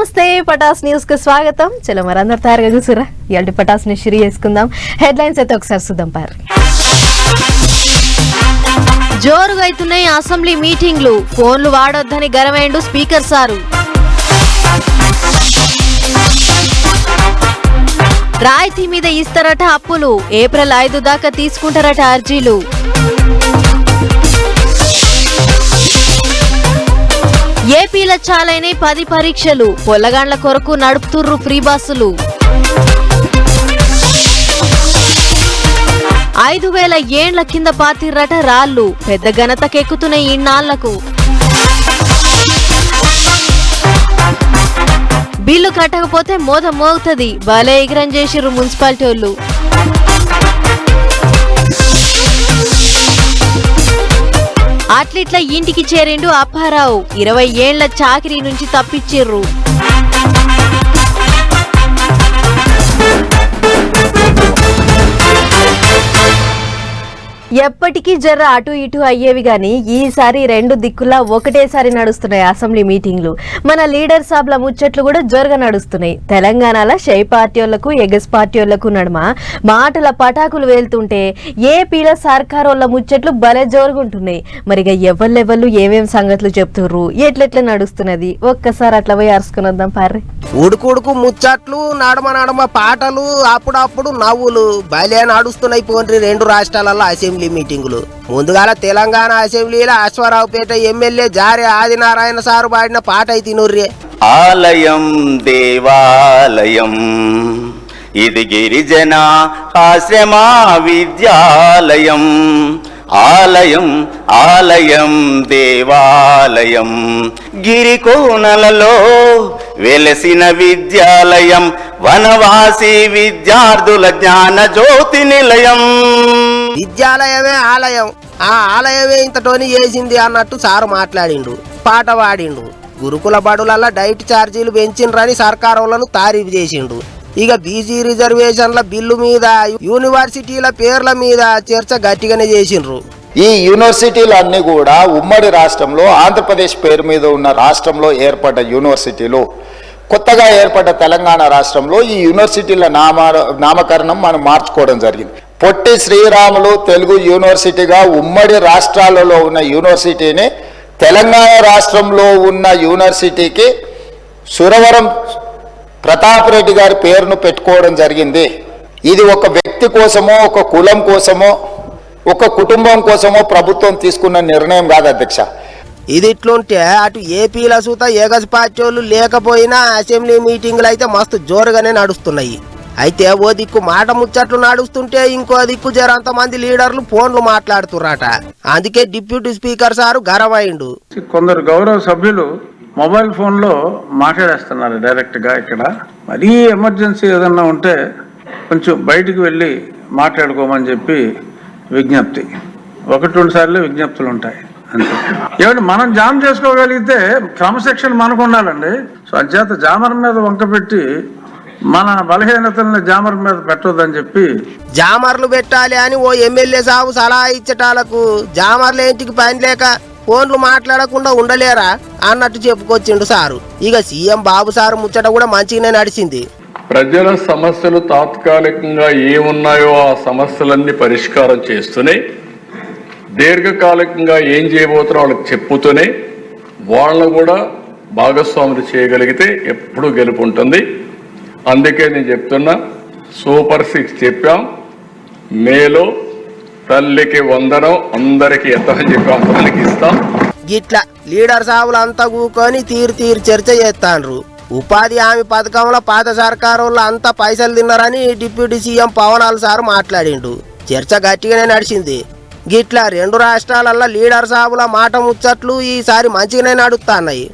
నమస్తే పటాస్ న్యూస్కు స్వాగతం. చలో మరందరు తయారుగా చూసారా ఇలాంటి పటాస్ని షిరి చేసుకుందాం. హెడ్లైన్స్ అయితే ఒకసారి చూద్దాం పారు. జోరుగా అవుతున్నాయి అసెంబ్లీ మీటింగ్లు. ఫోన్లు వాడొద్దని గరవేండు స్పీకర్ సారు. రాయితీ మీద ఇస్తారట అప్పులు. ఏప్రిల్ ఐదు దాకా తీసుకుంటారట అర్జీలు. ఏపీల చాలైన పది పరీక్షలు. పొల్లగాండ్ల కొరకు నడుపుతుర్రు ఫ్రీ బస్సులు. ఐదు వేల ఏండ్ల కింద పాతిర్రట రాళ్ళు. పెద్ద ఘనతకెక్కుతున్న ఇన్నాళ్ళకు. బిల్లు కట్టకపోతే మోద మోగుతుంది. భలే ఎగిరం చేసిర్రు మున్సిపాలిటీ వాళ్ళు. అట్లిట్లా ఇంటికి చేరిండు అప్పారావు. ఇరవై ఏళ్ళ చాకరీ నుంచి తప్పించిర్రు ఎప్పటికీ జర్ర అటు ఇటు అయ్యేవి గాని ఈసారి రెండు దిక్కులా ఒకటేసారి నడుస్తున్నాయి అసెంబ్లీ మీటింగ్లు. మన లీడర్ సాబ్ల ముచ్చట్లు కూడా జోరుగా నడుస్తున్నాయి. తెలంగాణలో షై పార్టీ ఎగస్ పార్టీ నడుమ మాటల పటాకులు వేలుతుంటే ఏపీల సర్కారోళ్ళ ముచ్చట్లు భలే జోరుగుంటున్నాయి. మరిగా ఎవళ్ళెవళ్ళు ఏమేం సంగతులు చెప్తుర్రు? ఎట్లెట్లా నడుస్తున్నది? ఒక్కసారి అట్లా పోయి అరుచుకుని వద్దాం పార్రి. ఉడుకుడుకు ముచ్చట్లు నడమ నడమ పాటలు అప్పుడప్పుడు నవ్వులు. భలే నడుస్తున్నాయి పోండ్రి రెండు రాష్ట్రాలలో అసెంబ్లీ మీటింగులు. ముందుగాల తెలంగాణ అసెంబ్లీలో అశ్వరావుపేట ఎమ్మెల్యే జారే ఆదినారాయణ సారు పాడిన పాట అయితే తినుర్రే ఆలయం దేవాలయం. ఇది గిరిజన ఆశ్రమా విద్యాలయం. ఆలయం ఆలయం దేవాలయం. గిరికోనలలో వెలసిన విద్యాలయం. వనవాసి విద్యార్థుల జ్ఞాన జ్యోతి నిలయం. విద్యాలయమే ఆలయం. ఆ ఆలయమే ఇంతటోని చేసింది అన్నట్టు సారు మాట్లాడిండు. పాట పాడిండు. గురుకుల బడులల్ల డైట్ ఛార్జీలు పెంచిండ్రని సర్కారోళ్ళను తారీఫ్ చేసిండు. ఇక బీసీ రిజర్వేషన్ల బిల్లు మీద యూనివర్సిటీల పేర్ల మీద చర్చ గట్టిగానే చేసిండ్రు. ఈ యూనివర్సిటీలన్నీ కూడా ఉమ్మడి రాష్ట్రంలో ఆంధ్రప్రదేశ్ పేరు మీద ఉన్న రాష్ట్రంలో ఏర్పడ్డ యూనివర్సిటీలు. కొత్తగా ఏర్పడ్డ తెలంగాణ రాష్ట్రంలో ఈ యూనివర్సిటీల నామ నామకరణం మనం మార్చుకోవడం జరిగింది. పొట్టి శ్రీరాములు తెలుగు యూనివర్సిటీగా ఉమ్మడి రాష్ట్రాలలో ఉన్న యూనివర్సిటీని తెలంగాణ రాష్ట్రంలో ఉన్న యూనివర్సిటీకి సురవరం ప్రతాప్ రెడ్డి గారి పేరును పెట్టుకోవడం జరిగింది. ఇది ఒక వ్యక్తి కోసమో ఒక కులం కోసమో ఒక కుటుంబం కోసమో ప్రభుత్వం తీసుకున్న నిర్ణయం కాదు అధ్యక్ష. ఇది ఇట్లుంటే అటు ఏపీల సూత ఏగస్ లేకపోయినా అసెంబ్లీ మీటింగ్లు అయితే మస్తు జోరుగానే నడుస్తున్నాయి. అయితే ఓ దిక్కు మాట ముచ్చట్లు నడుస్తుంటే ఇంకో దిక్కు జరంత మంది లీడర్లు ఫోన్లు మాట్లాడుతుర్రట. అందుకే డిప్యూటీ స్పీకర్ సారు గరమైండు కొందరు గౌరవ సభ్యులు మొబైల్ ఫోన్లో మాట్లాడేస్తున్నారు డైరెక్ట్గా ఇక్కడ. మరీ ఎమర్జెన్సీ ఏదన్నా ఉంటే కొంచెం బయటికి వెళ్ళి మాట్లాడుకోమని చెప్పి విజ్ఞప్తి. ఒకటి రెండు సార్లు విజ్ఞప్తులు ఉంటాయి. అంతే. ఏమంటే మనం జామ్ చేసుకోగలిగితే క్రమశిక్షణ మనకు ఉండాలండి. సో అధ్యాత జామర్ మీద వంక పెట్టి మన బలహీనతల్ని జామర్ మీద పెట్టొద్దని చెప్పి జామర్లు పెట్టాలి అని ఓ ఎమ్మెల్యే సాగు సలహా ఇచ్చటాలకు జామర్ల ఇంటికి పని లేక ఫోన్లు మాట్లాడకుండా ఉండలేరా అన్నట్టు చెప్పుకొచ్చిండు సారు. ఇక సీఎం బాబు సారు ముచ్చట కూడా మంచిగానే నడిచింది. ప్రజల సమస్యలు తాత్కాలికంగా ఏమున్నాయో ఆ సమస్యలన్నీ పరిష్కారం చేస్తూనే దీర్ఘకాలికంగా ఏం చేయబోతున్నారో వాళ్ళకి చెప్పుతూనే వాళ్ళను కూడా భాగస్వాములు చేయగలిగితే ఎప్పుడూ గెలుపు ఉంటుంది. అందుకే నేను చెప్తున్నా సూపర్ సిక్స్ చెప్పాం. మేలో తల్లికి వందనం అందరికి ఎంత చెప్పాం అంతమందికి ఇస్తాం. గిట్లా లీడర్ సావులు అంతా కూకొని తీరు తీరు చర్చ చేస్తాండ్రు. ఉపాధి హామీ పథకంలో పాత సర్కారోళ్ళు అంతా పైసలు తిన్నారని డిప్యూటీ సీఎం పవనాల్ సార్ మాట్లాడిండు. చర్చ గట్టిగానే నడిచింది. గిట్లా రెండు రాష్ట్రాలల్లో లీడర్ సాబుల మాట ముచ్చట్లు ఈసారి మంచిగానే నడుస్తున్నాయి.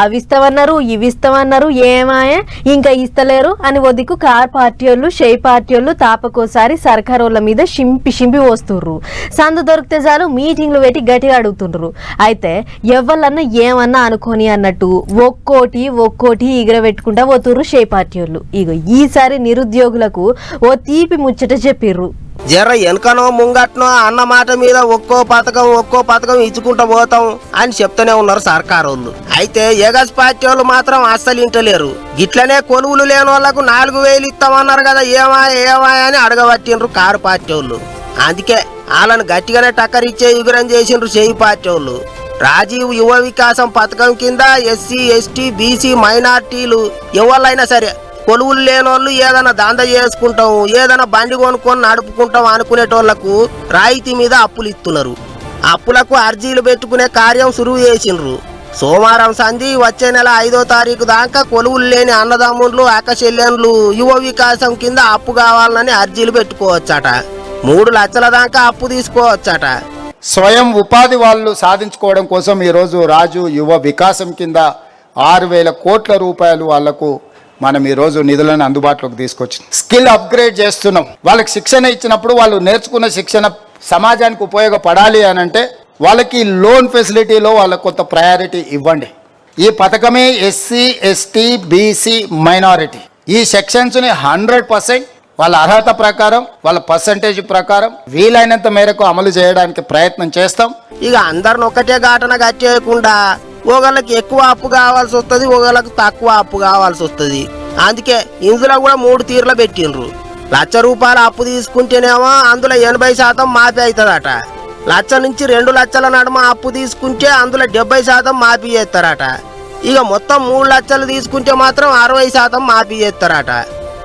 అవి ఇస్తామన్నారు ఇవి ఇస్తామన్నారు ఏమాయ? ఇంకా ఇస్తలేరు అని వదికు కార్ పార్టీ వాళ్ళు షే పార్టీ వాళ్ళు తాపకోసారి సర్కారోళ్ళ మీద షింపి షింపి వస్తుర్రు సందు దొరికితే చాలు మీటింగ్లు పెట్టి గట్టిగా అడుగుతుండ్రు అయితే ఎవరన్నా ఏమన్నా అనుకోని అన్నట్టు ఒక్కోటి ఒక్కోటి ఎగరబెట్టుకుంటా పోతుర్రు షే పార్టీ వాళ్ళు ఇగో ఈసారి నిరుద్యోగులకు ఓ తీపి ముచ్చట చెప్పిర్రు. జర వెనకనో ముంగట్నో అన్న మాట మీద ఒక్కో పథకం ఒక్కో పథకం ఇచ్చుకుంటూ పోతాం అని చెప్తూనే ఉన్నారు సర్కారు వాళ్ళు అయితే ఎగస్ పార్టీ వాళ్ళు మాత్రం అస్సలు ఇంటలేరు. గిట్లనే కొనుగోలు లేని వాళ్ళకు నాలుగు వేలు ఇస్తామన్నారు కదా ఏమా ఏమా అని అడగబట్టిండ్రు కారు పార్టీ వాళ్ళు. అందుకే వాళ్ళని గట్టిగానే టక్కరిచ్చే విగ్రహం చేసిండ్రు చేయి పార్టీ వాళ్ళు. రాజీవ్ యువ వికాసం పథకం కింద ఎస్సీ ఎస్టీ బీసీ మైనార్టీలు ఎవరైనా సరే కొలువులు లేనోళ్ళు ఏదైనా దంద చేసుకుంటాం ఏదైనా బండి కొనుక్కొని నడుపుకుంటాం అనుకునేటోళ్ళకు రాయితీ మీద అప్పులు ఇస్తున్నారు అప్పులకు అర్జీలు పెట్టుకునే కార్యం సురువు చేసిండ్రు. సోమవారం సంధి వచ్చే నెల ఐదో తారీఖు దాకా కొలువులు లేని అన్నదమ్ములు అక్కచెల్లెన్లు యువ వికాసం కింద అప్పు కావాలని అర్జీలు పెట్టుకోవచ్చట. మూడు లక్షల దాకా అప్పు తీసుకోవచ్చట. స్వయం ఉపాధి వాళ్ళు సాధించుకోవడం కోసం ఈరోజు రాజు యువ వికాసం కింద ఆరు వేల కోట్ల రూపాయలు వాళ్ళకు మనం ఈరోజు నిధులను అందుబాటులోకి తీసుకొచ్చి స్కిల్ అప్గ్రేడ్ చేస్తున్నాం. వాళ్ళకి శిక్షణ ఇచ్చినప్పుడు వాళ్ళు నేర్చుకున్న శిక్షణ సమాజానికి ఉపయోగపడాలి అని అంటే వాళ్ళకి లోన్ ఫెసిలిటీలో వాళ్ళకు కొంత ప్రయారిటీ ఇవ్వండి. ఈ పథకమే ఎస్సీ ఎస్టీ బీసీ మైనారిటీ. ఈ సెక్షన్స్ని హండ్రెడ్ పర్సెంట్ వాళ్ళ అర్హత ప్రకారం వాళ్ళ పర్సంటేజ్ ప్రకారం వీలైనంత మేరకు అమలు చేయడానికి ప్రయత్నం చేస్తాం. ఇక అందరిని ఒకటే ఘటన కట్టేయకుండా ఒకళ్ళకి ఎక్కువ అప్పు కావాల్సి వస్తుంది ఒకళ్ళకి తక్కువ అప్పు కావాల్సి వస్తుంది. అందుకే ఇందులో కూడా మూడు తీర్లు పెట్టిండ్రు. లక్ష రూపాయల అప్పు తీసుకుంటేనేమో అందులో ఎనభై శాతం మాఫీ అవుతుందట లక్ష నుంచి రెండు లక్షల నడుమ అప్పు తీసుకుంటే అందులో డెబ్బై శాతం మాఫీ చేస్తారట. ఇక మొత్తం మూడు లక్షలు తీసుకుంటే మాత్రం అరవై శాతం మాఫీ చేస్తారట.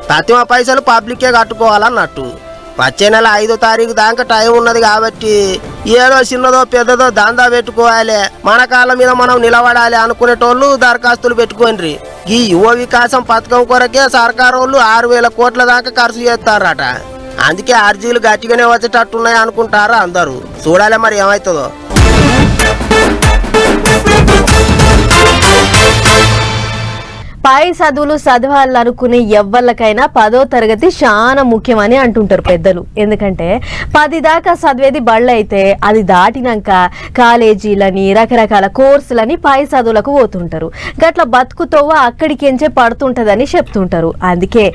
ప్రతిమ పైసలు పబ్లికే కట్టుకోవాలన్నట్టు. వచ్చే నెల ఐదో తారీఖు దాకా టైం ఉన్నది కాబట్టి ఏదో చిన్నదో పెద్దదో దందా పెట్టుకోవాలి. మన కాళ్ళ మీద మనం నిలబడాలి అనుకునేటోళ్ళు దరఖాస్తులు పెట్టుకోండి ఈ యువ వికాసం పథకం కొరకే సర్కారు వాళ్ళు ఆరు వేల కోట్ల దాకా ఖర్చు చేస్తారట. అందుకే అర్జీలు గట్టిగానే వచ్చేటట్టున్నాయి అనుకుంటారా అందరూ. చూడాలి మరి ఏమవుతుందో పై చదువులు చదవాలనుకునే ఎవ్వళ్ళకైనా పదో తరగతి చాలా ముఖ్యమని అంటుంటారు పెద్దలు. ఎందుకంటే పది దాకా చదివేది బళ్ళు అయితే అది దాటినాక కాలేజీలని రకరకాల కోర్సులని పై చదువులకు పోతుంటారు. గట్ల బతుకుతోవ అక్కడికెంచే పడుతుంటదని చెప్తుంటారు. అందుకే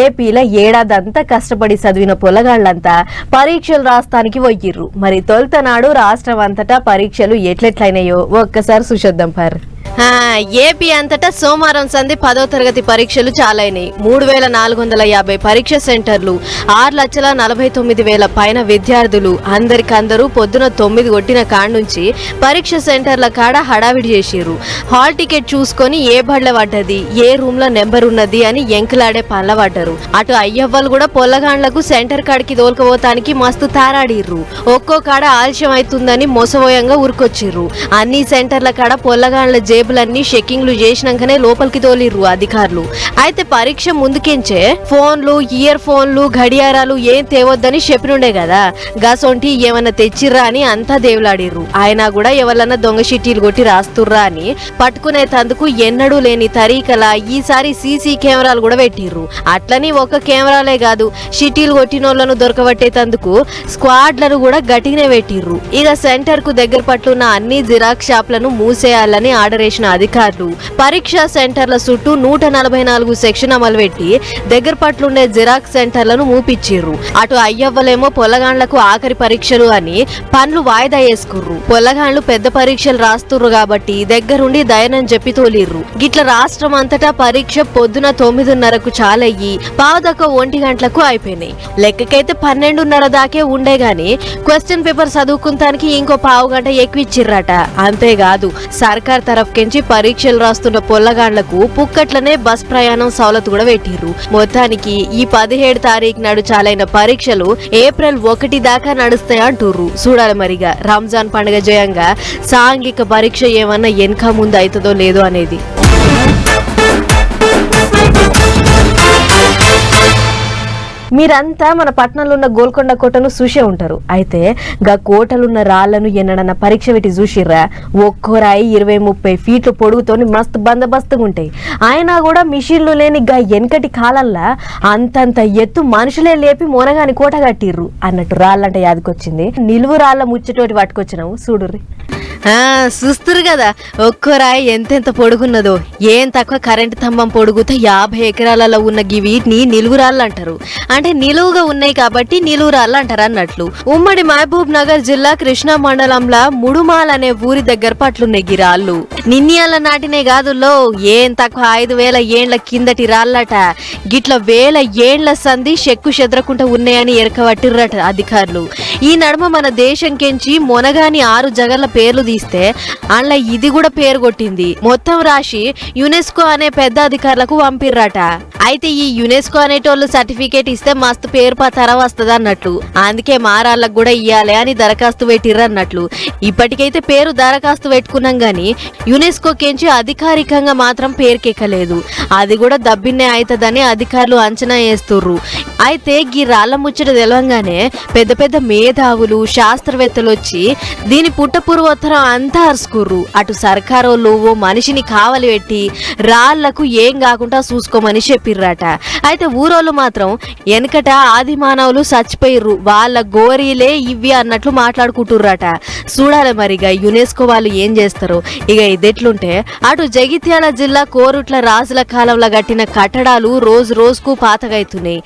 ఏపీలో ఏడాదంతా కష్టపడి చదివిన పొలగాళ్ళంతా పరీక్షలు రాస్తానికి పోయిర్రు మరి తొలతనాడు రాష్ట్రం అంతటా పరీక్షలు ఎట్లెట్లయినాయో ఒక్కసారి సుశోద్దాం పర్. ఏపీ అంతటా సోమవారం సంధి పదో తరగతి పరీక్షలు చాలైనాయి. మూడు వేల నాలుగు వందల యాభై పరీక్ష సెంటర్లు ఆరు లక్షల నలభై తొమ్మిది వేల పైన విద్యార్థులు అందరికందరూ పొద్దున తొమ్మిది కొట్టిన కాడ నుంచి పరీక్ష సెంటర్ల కాడ హడావిడి చేసిర్రు. హాల్ టికెట్ చూసుకొని ఏ బడ్ల పడ్డది ఏ రూమ్లో నెంబర్ ఉన్నది అని ఎంకలాడే పనుల పడ్డరు. అటు అయ్యవ్వలు కూడా పొల్లగాండ్లకు సెంటర్ కాడికి తోలుకపోతానికి మస్తు తారాడిర్రు. ఒక్కో కాడ ఆలస్యం అవుతుందని మోసపోయంగా ఉరికొచ్చిర్రు. అన్ని సెంటర్ల కాడ పొల్లగాండ్ల జే జేబులన్నీ చెక్కింగ్లు చేసినాకనే లోపలికి తోలిర్రు అధికారులు. అయితే పరీక్ష ముందుకెంచే ఫోన్లు ఇయర్ ఫోన్లు గడియారాలు ఏం తేవద్దని చెప్పినుండే కదా. గసొంటి ఏమన్నా తెచ్చిర్రా అని అంతా దేవులాడిర్రు. ఆయన కూడా ఎవరన్నా దొంగ షిట్టీలు కొట్టి రాస్తుర్రా అని పట్టుకునే తందుకు ఎన్నడూ లేని తరీకలా ఈసారి సీసీ కెమెరాలు కూడా పెట్టిర్రు. అట్లని ఒక కెమెరాలే కాదు షిట్టీలు కొట్టినోళ్ళను దొరకబట్టేతందుకు స్క్వాడ్లను కూడా గట్టిగానే పెట్టిర్రు. ఇక సెంటర్కు దగ్గర పట్లున్న అన్ని జిరాక్స్ షాప్లను మూసేయాలని ఆర్డర్ చేసిన అధికారులు పరీక్షా సెంటర్ల చుట్టూ నూట నలభై నాలుగు సెక్షన్ అమలు పెట్టి దగ్గర పట్లుండే జిరాక్స్ సెంటర్లను మూపిచ్చిర్రు. అటు అయ్యవ్వలేమో పొలగాండ్లకు ఆఖరి పరీక్షలు అని పనులు వాయిదా వేసుకుర్రు. పొలగాండ్లు పెద్ద పరీక్షలు రాస్తుర్రు కాబట్టి దగ్గరుండి దయనని చెప్పి తోలిర్రు. గిట్ల రాష్ట్రం అంతటా పరీక్ష పొద్దున తొమ్మిదిన్నరకు చాలయ్యి పావుదక్క ఒంటి గంటలకు అయిపోయినాయి. లెక్కకైతే పన్నెండున్నర దాకే ఉండే గాని క్వశ్చన్ పేపర్ చదువుకుంటానికి ఇంకో పావు గంట ఎక్కువ ఇచ్చిర్రట అంతేకాదు సర్కార్ తరఫుకెంచి పరీక్షలు రాస్తున్న పొల్లగాండ్లకు పుక్కట్లనే బస్ ప్రయాణం సవలతు కూడా పెట్టిర్రు మొత్తానికి ఈ పదిహేడు తారీఖు నాడు చాలైన పరీక్షలు ఏప్రిల్ ఒకటి దాకా నడుస్తాయి అంటుర్రు. చూడాలి మరిగా రంజాన్ పండుగ జయంగా సాంఘిక పరీక్ష ఏమన్నా వెనక ముందు అవుతుందో లేదో అనేది. మీరంతా మన పట్టణంలో ఉన్న గోల్కొండ కోటను చూసే ఉంటారు. అయితే గా కోటలున్న రాళ్ళను ఎన్నడన్న పరీక్ష పెట్టి చూసిర్రా? ఒక్కో రాయి ఇరవై ముప్పై ఫీట్లు పొడుగుతోని మస్తు బందబస్తుగా ఉంటాయి అయినా కూడా మిషన్లు లేని గా వెనకటి కాలంలో అంతంత ఎత్తు మనుషులే లేపి మోనగాని కోట కట్టిర్రు అన్నట్టు రాళ్ళంటే యాదకొచ్చింది. నిలువు రాళ్ళ ముచ్చటోటి పట్టుకొచ్చినావు చూడుర్రి. చూస్తురు కదా ఒక్కో రాయి ఎంతెంత పొడుగున్నదో. ఏం తక్కువ కరెంటు స్తంభం పొడుగుతో యాభై ఎకరాలలో ఉన్న వీటిని నిలువురాళ్ళు అంటారు అంటే నిలువుగా ఉన్నాయి కాబట్టి నిలువురాళ్ళు అంటారు అన్నట్లు ఉమ్మడి మహబూబ్ నగర్ జిల్లా కృష్ణా మండలంలో ముడుమాల్ అనే ఊరి దగ్గర పట్లున్నాయి ఈ రాళ్ళు నిన్నయాల నాటినే కాదులో ఏం తక్కువ ఐదు వేల ఏండ్ల కిందటి రాళ్ళట. గిట్ల వేల ఏండ్ల సంధి చెక్కు చెదరకుండా ఉన్నాయని ఎరకబట్టిర్రట అధికారులు. ఈ నడుమ మన దేశం కెంచి మొనగాని ఆరు జగర్ల పేర్లు తీస్తే అందులో ఇది కూడా పేరు కొట్టింది. మొత్తం రాసి యునెస్కో అనే పెద్ద అధికారులకు పంపిర్రట. అయితే ఈ యునెస్కో అనేటోళ్ళు సర్టిఫికేట్ ఇస్తే మస్తు పేరు పతర వస్తుంది అన్నట్లు అందుకే మారాళ్ళకు కూడా ఇయ్యాలి అని దరఖాస్తు పెట్టిర్రు అన్నట్లు ఇప్పటికైతే పేరు దరఖాస్తు పెట్టుకున్నాం గానీ యునెస్కో కెంచి అధికారికంగా మాత్రం పేరుకెక్కలేదు. అది కూడా దబ్బిన్నే అవుతుందని అధికారులు అంచనా వేస్తుర్రు. అయితే గీ రాళ్ళ ముచ్చట తెలవంగానే పెద్ద పెద్ద మేధావులు శాస్త్రవేత్తలు వచ్చి దీని పుట్ట పూర్వోత్తరం అంతా అరుచుకుర్రు. అటు సర్కారోళ్ళు ఓ మనిషిని కావలి పెట్టి రాళ్ళకు ఏం కాకుండా చూసుకోమని చెప్పిర్రట. అయితే ఊరోళ్ళు మాత్రం వెనకట ఆది మానవులు చచ్చిపోయిర్రు. వాళ్ళ గోరీలే ఇవి అన్నట్లు మాట్లాడుకుంటుర్రట. చూడాలి మరి ఇక యునెస్కో వాళ్ళు ఏం చేస్తారు. ఇక ఇదెట్లుంటే అటు జగిత్యాల జిల్లా కోరుట్ల రాజుల కాలంలో కట్టిన కట్టడాలు రోజు రోజుకు పాతగైతున్నాయి.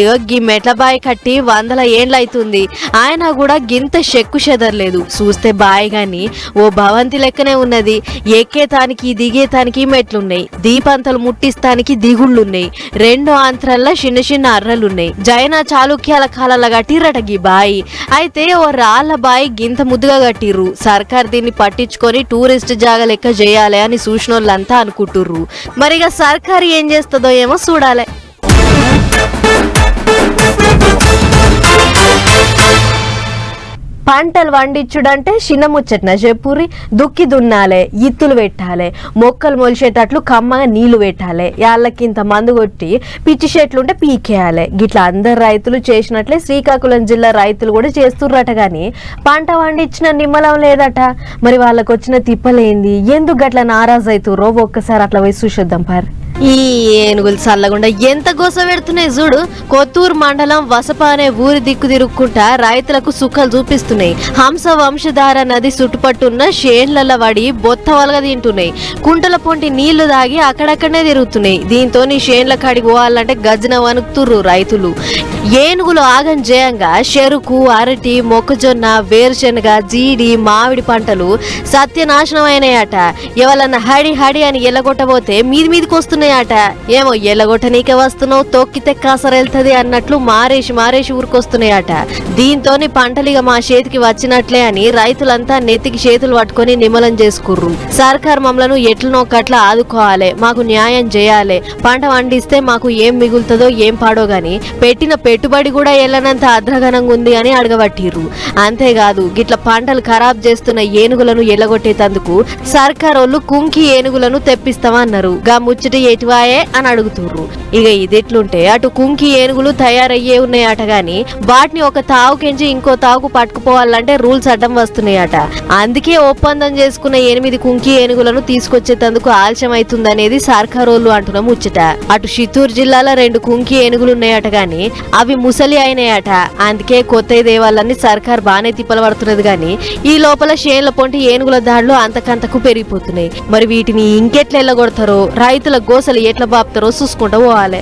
ఇగో గీ మెట్లబాయి కట్టి వందల ఏండ్లైతుంది. ఆయన కూడా గింత చెక్కు చెదరలేదు. చూస్తే బాయి గాని ఓ భవంతి లెక్కనే ఉన్నది. ఎక్కేతానికి దిగేతానికి మెట్లున్నాయి. దీపంతలు ముట్టిస్తానికి దిగుళ్ళున్నాయి. రెండు ఆంధ్రల్లో చిన్న చిన్న అర్రలున్నాయి. జైన చాళుక్యాల కాలంలో కట్టిర్రట గీ బాయి. అయితే ఓ రాళ్ళ బాయి గింత ముద్దుగా కట్టిర్రు. సర్కార్ దీన్ని పట్టించుకొని టూరిస్ట్ జాగా లెక్క చేయాలి అని చూసినోళ్ళంతా అనుకుంటుర్రు. మరిగా సర్కార్ ఏం చేస్తుందో ఏమో చూడాలి. పంటలు వండించుడంటే చిన్న ముచ్చట్న చెప్పురి దుక్కి దున్నాలే ఇత్తులు పెట్టాలి మొక్కలు మొలిచేటట్లు కమ్మగా నీళ్ళు పెట్టాలి యాళ్ళకింత మందు కొట్టి పిచ్చి చెట్లుంటే పీకేయాలి. గిట్లా అందరు రైతులు చేసినట్లే శ్రీకాకుళం జిల్లా రైతులు కూడా చేస్తుర్రట కానీ పంట వండించిన నిమ్మలం లేదట. మరి వాళ్ళకు వచ్చిన తిప్పలేంది? ఎందుకు గట్ల నారాజు అవుతుర్రో ఒక్కసారి అట్లా పోయి చూసొద్దాం పారు ఈ ఏనుగులు చల్లగుండా ఎంత గోస పెడుతున్నాయి చూడు. కొత్తూరు మండలం వసప అనే ఊరి దిక్కు తిరుక్కుంటా రైతులకు సుఖాలు చూపిస్తున్నాయి. హంస వంశధార నది చుట్టుపట్టున్న షేన్లల వడి బొత్త వలగ తింటున్నాయి. కుంటల పొంటి నీళ్ళు దాగి అక్కడక్కడనే తిరుగుతున్నాయి. దీంతో నీ షేన్ల కాడికి పోవాలంటే గజన వణుకుతుర్రు రైతులు. ఏనుగులు ఆగం జయంగా చెరుకు అరటి మొక్కజొన్న వేరుశనగ జీడి మామిడి పంటలు సత్యనాశనం అయినాయట ఎవరన్నా హడి హడి అని ఎల్లగొట్టబోతే మీది మీదికి వస్తున్నాయట ఏమో ఎలగొట్టనీకే వస్తున్నావు తొక్కితే కాసరెళ్తది అన్నట్లు మారేసి మారేసి ఊరుకొస్తున్నాయట దీంతోని పంటలిగా మా చేతికి వచ్చినట్లే అని రైతులంతా నెత్తికి చేతులు పట్టుకొని నిమ్మలం చేసుకుర్రు. సర్కార్ మమ్మలను ఎట్లనో కట్లా ఆదుకోవాలి మాకు న్యాయం చేయాలి. పంట వండిస్తే మాకు ఏం మిగులుతుందో ఏం పాడో గాని పెట్టిన పెట్టుబడి కూడా ఎల్లనంత అద్రగనంగా ఉంది అని అడగబట్టిర్రు. అంతేకాదు గిట్ల పంటలు ఖరాబ్ చేస్తున్న ఏనుగులను ఎల్లగొట్టేటందుకు సర్కారోళ్ళు కుంకి ఏనుగులను తెప్పిస్తామన్నారు. గా ముచ్చట ఎటువాయే అని అడుగుతుర్రు. ఇక ఇదిట్లుంటే అటు కుంకి ఏనుగులు తయారయ్యే ఉన్నాయట గాని వాటిని ఒక తావుకెంచి ఇంకో తావుకు పట్టుకుపోవాలంటే రూల్స్ అడ్డం వస్తున్నాయట. అందుకే ఒప్పందం చేసుకున్న ఎనిమిది కుంకి ఏనుగులను తీసుకొచ్చేటందుకు ఆలస్యం అవుతుందనేది సర్కారోళ్ళు అంటున్న ముచ్చట. అటు చిత్తూరు జిల్లాలో రెండు కుంకి ఏనుగులు ఉన్నాయట గాని అవి ముసలి అయినాయట. అందుకే కొత్త దేవాలని సర్కార్ బానే తిప్పలు పడుతున్నది గాని ఈ లోపల షేన్ల పొంటి ఏనుగుల దాడులు అంతకంతకు పెరిగిపోతున్నాయి. మరి వీటిని ఇంకెట్లా ఎల్లగొడతారో? రైతుల అసలు ఎట్లా బాపుతారో చూసుకుంటూ పోవాలి.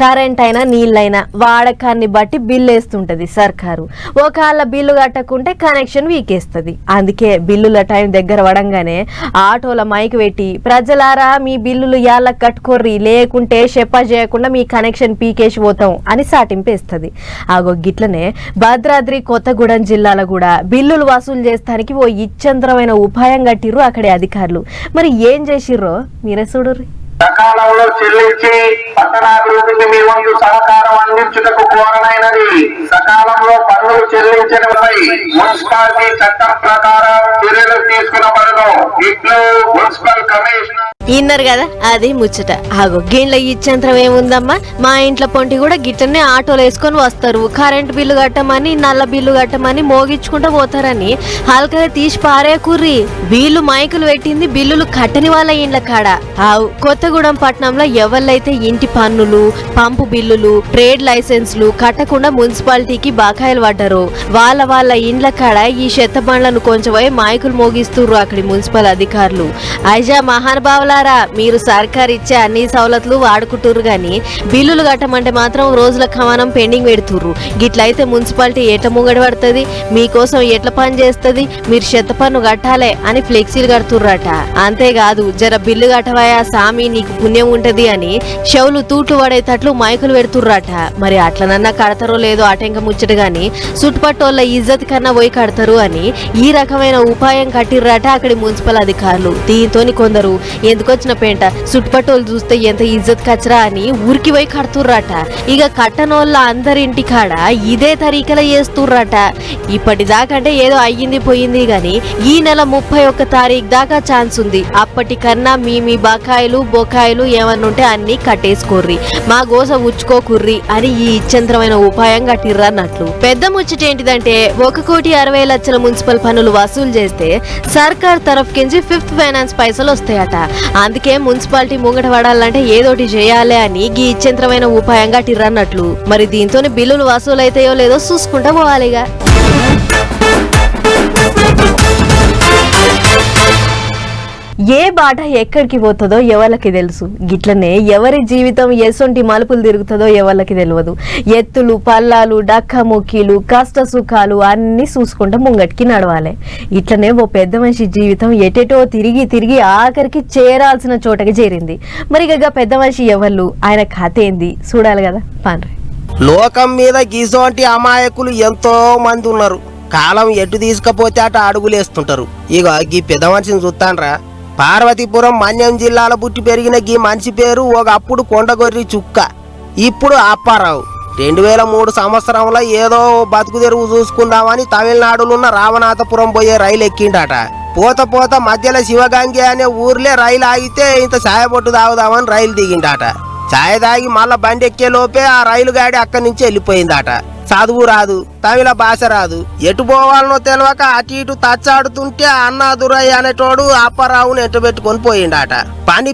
కరెంట్ అయినా నీళ్ళైనా వాడకాన్ని బట్టి బిల్లు వేస్తుంటది సర్కారు. ఒకవేళ బిల్లు కట్టకుంటే కనెక్షన్ వీకేస్తుంది. అందుకే బిల్లుల టైం దగ్గర పడంగానే ఆటోల మైక్ పెట్టి ప్రజలారా మీ బిల్లులు యాళ్ళ కట్టుకోర్రి లేకుంటే చెప్ప చేయకుండా మీ కనెక్షన్ పీకేసి పోతాం అని సాటింపేస్తుంది. ఆగో గిట్లనే భద్రాద్రి కొత్తగూడెం జిల్లాలో కూడా బిల్లులు వసూలు చేస్తానికి ఓ ఇచ్చంద్రమైన ఉపాయం కట్టిర్రు అక్కడి అధికారులు. మరి ఏం చేసిర్రో? మీరే చూడుర్రి. సకాలంలో చెల్లించి పట్టణాభివృద్ధికి మీ వంతు సహకారం అందించుటకు కోరనైనది. సకాలంలో పన్నులు చెల్లించడంపై మున్సిపాలిటీ చట్టం ప్రకారం చర్యలు తీసుకునబడను. ఇట్లు మున్సిపల్ కమిషనర్ ఇన్నారు కదా? అది ముచ్చట. ఆగో గిట్ల ఇచ్చేంతరం ఏముందమ్మా? మా ఇంట్లో పొంటి కూడా గిట్టనే ఆటోలు వేసుకొని వస్తారు. కరెంట్ బిల్లు కట్టమని నల్ల బిల్లు కట్టమని మోగించుకుంటూ పోతారని. హల్కగా తీసి పారే కుర్రి. వీళ్ళు మైకులు పెట్టింది బిల్లులు కట్టని వాళ్ళ ఇండ్ల కాడ. ఆవు కొత్తగూడెం పట్టణంలో ఎవళ్ళైతే ఇంటి పన్నులు పంపు బిల్లులు ట్రేడ్ లైసెన్స్లు కట్టకుండా మున్సిపాలిటీకి బకాయిలు పడ్డారు వాళ్ళ వాళ్ళ ఇండ్ల కాడ ఈ చెత్త బండ్లను కొంచెం పోయి మైకులు మోగిస్తుర్రు అక్కడి మున్సిపల్ అధికారులు. ఐజా మహానుభావులారా మీరు సర్కార్ ఇచ్చే అన్ని సవలతులు వాడుకుంటుర్రు గాని బిల్లులు కట్టమంటే మాత్రం రోజుల కమానం పెండింగ్ పెడుతుర్రు. గిట్లయితే మున్సిపాలిటీ ఎట్ల ముంగడి పడుతుంది మీకోసం ఎట్ల పని చేస్తుంది మీరు చెత్త పన్ను కట్టాలే అని ఫ్లెక్సీలు కడుతుర్రట. అంతేకాదు జర బిల్లు కట్టవాయా సామి నీకు పుణ్యం ఉంటది అని షవులు తూట్లు పడేటట్లు మైకులు పెడుతుర్రట. మరి అట్లనన్నా కడతారో లేదో అటెంక ముచ్చట గాని చుట్టుపట్టోళ్ళ ఇజ్జత్ కన్నా పోయి కడతారు అని ఈ రకమైన ఉపాయం కట్టిర్రట అక్కడి మున్సిపల్ అధికారులు. దీంతో కొందరు ఎందుకు ఎందుకొచ్చిన పెంట. చుట్టుపట్టోళ్ళు చూస్తే ఎంత ఇజ్జత్ కచ్చరా అని ఊరికి పోయి కడుతుర్రట. ఇక కట్టనోళ్ళ అందరింటి కాడ ఇదే తరీకల చేస్తుర్రట. ఇప్పటిదాకంటే ఏదో అయ్యింది పోయింది గాని ఈ నెల ముప్పై ఒక్క తారీఖు దాకా ఛాన్స్ ఉంది. అప్పటికన్నా మీ మీ బకాయిలు బొకాయిలు ఏమన్నుంటే అన్ని కట్టేసుకోర్రి. మా గోస ఉచ్చుకోకుర్రి అని ఈ ఇచ్చంతరమైన ఉపాయం కట్టిర్రన్నట్లు. పెద్ద ముచ్చట ఏంటిదంటే ఒక కోటి అరవై లక్షల మున్సిపల్ పనులు వసూలు చేస్తే సర్కార్ తరఫు కించి ఫిఫ్త్ ఫైనాన్స్ పైసలు వస్తాయట అందుకే మున్సిపాలిటీ ముంగట పడాలంటే ఏదోటి చేయాలి అని ఈ ఉపాయంగా ఉపాయం కట్టిర్రన్నట్లు మరి దీంతోనే బిల్లులు వసూలు లేదో చూసుకుంటా పోవాలిగా. ఏ బాట ఎక్కడికి పోతుందో ఎవరికి తెలుసు. గిట్లనే ఎవరి జీవితం ఎసొంటి మలుపులు తిరుగుతుందో ఎవరికి తెలియదు ఎత్తులు పల్లాలు డక్క కష్ట సుఖాలు అన్ని చూసుకుంటూ ముంగటికి నడవాలి. ఇట్లనే ఓ పెద్ద మనిషి జీవితం ఎటెటో తిరిగి తిరిగి ఆఖరికి చేరాల్సిన చోటకి చేరింది. మరి ఇక పెద్ద మనిషి ఎవరు ఆయన కథ ఏంది? చూడాలి కదా. పాన్రే లోకం మీద గీసోంటి అమాయకులు ఎంతో మంది ఉన్నారు. కాలం ఎటు తీసుకపోతే అటు అడుగులేస్తుంటారు. ఇక గీ పెద్ద మనిషిని చూస్తాన్రా పార్వతీపురం మన్యం జిల్లాలో పుట్టి పెరిగిన గీ మనిషి పేరు ఒకప్పుడు కొండగొర్రి చుక్క. ఇప్పుడు అప్పారావు. రెండు వేల మూడు సంవత్సరంలో ఏదో బతుకు తెరువు చూసుకుందామని తమిళనాడులో ఉన్న రామనాథపురం పోయే రైలు ఎక్కిండట. పోత పోత మధ్యలో శివగంగే అనే ఊర్లే రైలు ఆగితే ఇంత ఛాయబొట్టు తాగుదామని రైలు దిగిండట. ఛాయ తాగి మళ్ళా బండి ఎక్కే లోపే ఆ రైలు గాడి అక్కడి నుంచి వెళ్ళిపోయిందట. చదువు రాదు తమిళ భాష రాదు. ఎటు పోవాలనో తెలియక అటు ఇటు తచ్చాడుతుంటే అన్నాదురయ్య అనేటోడు అప్పారావుని ఎట్టు పెట్టుకొని పోయిండట. పని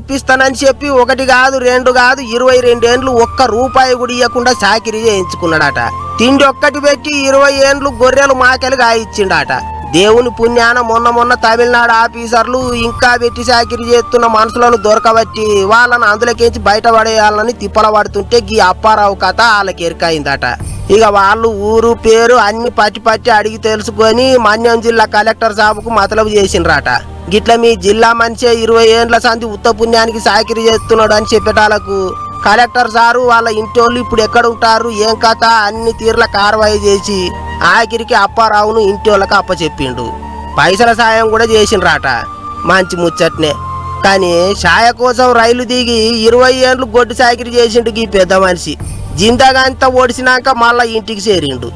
చెప్పి ఒకటి కాదు రెండు కాదు ఇరవై రెండేండ్లు ఒక్క రూపాయి కూడా ఇవ్వకుండా చాకిరీ చేయించుకున్నాడట. తిండి ఒక్కటి పెట్టి ఇరవై ఏండ్లు గొర్రెలు మాకెలు గాయిచ్చిండట. దేవుని పుణ్యాన మొన్న మొన్న తమిళనాడు ఆఫీసర్లు ఇంకా పెట్టి చాకిరి చేస్తున్న మనుషులను దొరకబట్టి వాళ్ళని అందులోకించి బయటపడేయాలని తిప్పల పడుతుంటే గీ అప్పారావు కథ వాళ్ళకి ఎరికైందట ఇక వాళ్ళు ఊరు పేరు అన్ని పట్టి పట్టి అడిగి తెలుసుకొని మన్యం జిల్లా కలెక్టర్ సాబుకు మతలబు చేసిండ్రట. గిట్ల మీ జిల్లా మనిషే ఇరవై ఏండ్ల సంది ఉత్త పుణ్యానికి సాకిరి చేస్తున్నాడు అని చెప్పేటాలకు కలెక్టర్ సారు వాళ్ళ ఇంటి వాళ్ళు ఇప్పుడు ఎక్కడ ఉంటారు ఏం కథ అన్ని తీర్ల కార్వాయి చేసి ఆఖరికి అప్పారావును ఇంటి వాళ్ళకి అప్పచెప్పిండు. పైసల సాయం కూడా చేసిండ్రాట. మంచి ముచ్చట్నే. కానీ ఛాయ కోసం రైలు దిగి ఇరవై ఏళ్ళు గొడ్డు సాకిరి చేసిండు ఈ పెద్ద మనిషి. జిందగంతా ఓడిసినాక మళ్ళా ఇంటికి చేరిండు.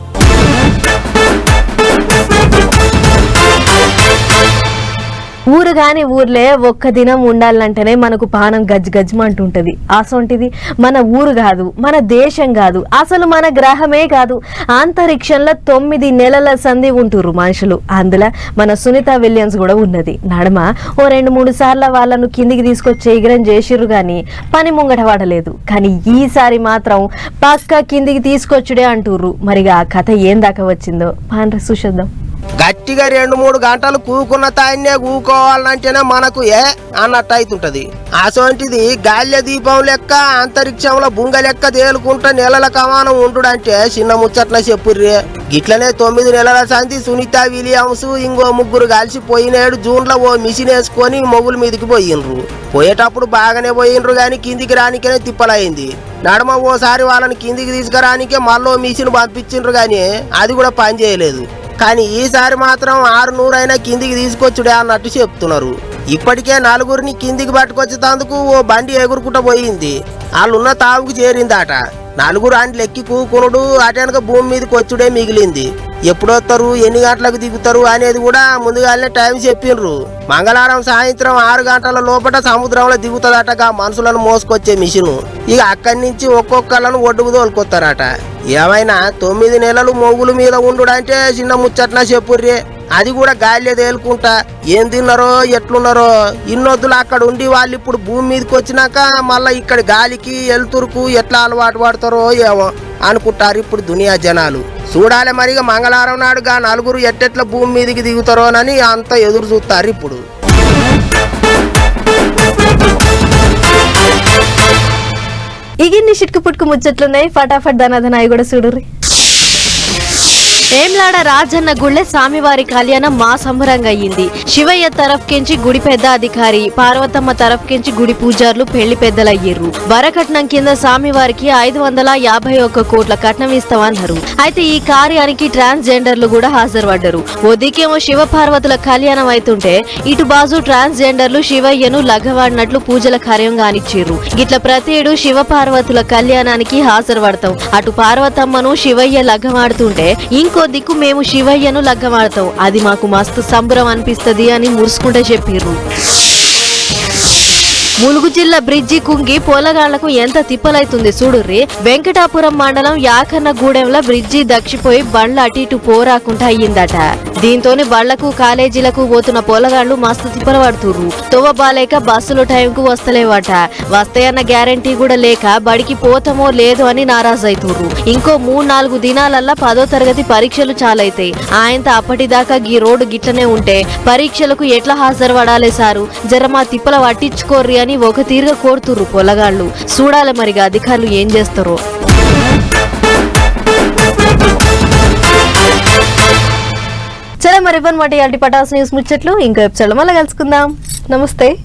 ఊరు కాని ఊర్లే ఒక్క దినం ఉండాలంటేనే మనకు పానం గజ్ గజ్మంటుంటది అసొంటిది మన ఊరు కాదు మన దేశం కాదు అసలు మన గ్రహమే కాదు. అంతరిక్షంలో తొమ్మిది నెలల సంధి ఉంటుర్రు మనుషులు. అందులో మన సునీత విలియమ్స్ కూడా ఉన్నది. నడమ ఓ రెండు మూడు సార్లు వాళ్ళను కిందికి తీసుకొచ్చి ఎగిరం చేసిర్రు కానీ పని ముంగట పడలేదు కానీ ఈసారి మాత్రం పక్క కిందికి తీసుకొచ్చుడే అంటుర్రు. మరిగా ఆ కథ ఏం దాకా వచ్చిందో పాన్ సుశుద్ధం గట్టిగా రెండు మూడు గంటలు కూకున్న తాన్నే కూకోవాలంటేనే మనకు ఏ అన్నట్టు అవుతుంటది అసోంటిది గాల్య దీపం లెక్క అంతరిక్షంలో బుంగ లెక్క తేలుకుంటా నెలల కమానం ఉండుడంటే చిన్న ముచ్చట్ల చెప్పుర్రే. గిట్లనే తొమ్మిది నెలల సంధి సునీత విలియమ్స్ ఇంకో ముగ్గురు కలిసి పోయినేడు జూన్లో ఓ మిషన్ వేసుకొని మొగుల మీదకి పోయిండ్రు. పోయేటప్పుడు బాగానే పోయిండ్రు కానీ కిందికి రానికనే తిప్పలైంది. నడమ ఓసారి వాళ్ళని కిందికి తీసుకురానికే మళ్ళీ మిషన్ పంపించిండ్రు కానీ అది కూడా పని చేయలేదు. కానీ ఈసారి మాత్రం ఆరు నూరైనా కిందికి తీసుకొచ్చుడే అన్నట్టు చెప్తున్నారు. ఇప్పటికే నలుగురిని కిందికి పట్టుకొచ్చేందుకు ఓ బండి ఎగురుకుంటూ పోయింది. వాళ్ళున్న తావుకు చేరిందట. నలుగురు అంట్లు ఎక్కి కూకునుడు అటనక భూమి మీదకి వచ్చుడే మిగిలింది. ఎప్పుడొస్తారు ఎన్ని గంటలకు దిగుతారు అనేది కూడా ముందుగానే టైం చెప్పిండ్రు. మంగళవారం సాయంత్రం ఆరు గంటల లోపల సముద్రంలో దిగుతుందటగా మనుషులను మోసుకొచ్చే మిషను. ఇక అక్కడి నుంచి ఒక్కొక్కళ్ళను ఒడ్డుకు తోలుకొస్తారట. ఏమైనా తొమ్మిది నెలలు మొగుల మీద ఉండుడంటే చిన్న ముచ్చట్న చెప్పుర్రే. అది కూడా గాలిలో తేలుకుంటా. ఏం తిన్నారో ఎట్లున్నారో ఇన్నొద్దులు అక్కడ ఉండి వాళ్ళు ఇప్పుడు భూమి మీదకి వచ్చినాక మళ్ళీ ఇక్కడ గాలికి ఎలుతురుకు ఎట్లా అలవాటు పడతారో ఏమో అనుకుంటారు ఇప్పుడు దునియా జనాలు. చూడాలి మరిగా మంగళవారం నాడుగా నలుగురు ఎట్టెట్ల భూమి మీదకి దిగుతారోనని అంత ఎదురు చూస్తారు ఇప్పుడు. ఇగిన్ని చిట్కు పుట్టుకు ముచ్చట్లున్నాయి. ఫటాఫట్ ధనాధనాయి కూడా చూడుర్రి. ఏంలాడ రాజన్న గుళ్ళె స్వామివారి కళ్యాణం మా సంబరంగా అయ్యింది శివయ్య తరఫుకించి గుడి పెద్ద అధికారి పార్వతమ్మ తరఫుకించి గుడి పూజారులు పెళ్ళి పెద్దలయ్యారు వరకట్నం కింద స్వామివారికి ఐదు వందల యాభై ఒక్క కోట్ల కట్నం ఇస్తామన్నారు. అయితే ఈ కార్యానికి ట్రాన్స్జెండర్లు కూడా హాజరుపడ్డారు. ఒదికేమో శివ పార్వతుల కళ్యాణం అవుతుంటే ఇటు బాజు ట్రాన్స్జెండర్లు శివయ్యను లగవాడినట్లు పూజల కార్యం కానిచ్చిర్రు గిట్ల ప్రతి ఏడు శివ పార్వతుల కళ్యాణానికి హాజరుపడతాం. అటు పార్వతమ్మను శివయ్య లగవాడుతుంటే ఇంకో దిక్కు మేము శివయ్యను లగ్గమాడతాం. అది మాకు మస్తు సంబరం అనిపిస్తుంది అని మురుసుకుంటే చెప్పిర్రు. ములుగు జిల్లా బ్రిడ్జి కుంగి పొలగాళ్ళకు ఎంత తిప్పలైతుంది చూడుర్రి వెంకటాపురం మండలం యాకన్న గూడెంలో బ్రిడ్జి దక్షిపోయి బండ్లు అటు ఇటు పోరాకుండా అయ్యిందట. దీంతోని బళ్ళకు కాలేజీలకు పోతున్న పోలగాళ్ళు మస్తు తిప్పలు పడుతుర్రు. బస్సులు టైంకు వస్తలేవట. వస్తాయన్న గ్యారంటీ కూడా లేక బడికి పోతామో లేదో అని నారాజైతుర్రు. ఇంకో మూడు నాలుగు దినాలల్లా పదో తరగతి పరీక్షలు చాలైతాయి. ఆయనతో అప్పటిదాకా గీ రోడ్డు గిట్లనే ఉంటే పరీక్షలకు ఎట్లా హాజరు పడాలి సారు? జర మా తిప్పల పట్టించుకోర్రి అని ఒక తీరుగా కోరుతుర్రు పొలగాళ్ళు. చూడాలి మరిగా అధికారులు ఏం చేస్తారో. చలో మరి ఇవ్వనమాట ఇలాంటి పటాస్ న్యూస్ ముచ్చట్లు. ఇంకో ఎపిసోడ్ మళ్ళీ కలుసుకుందాం. నమస్తే.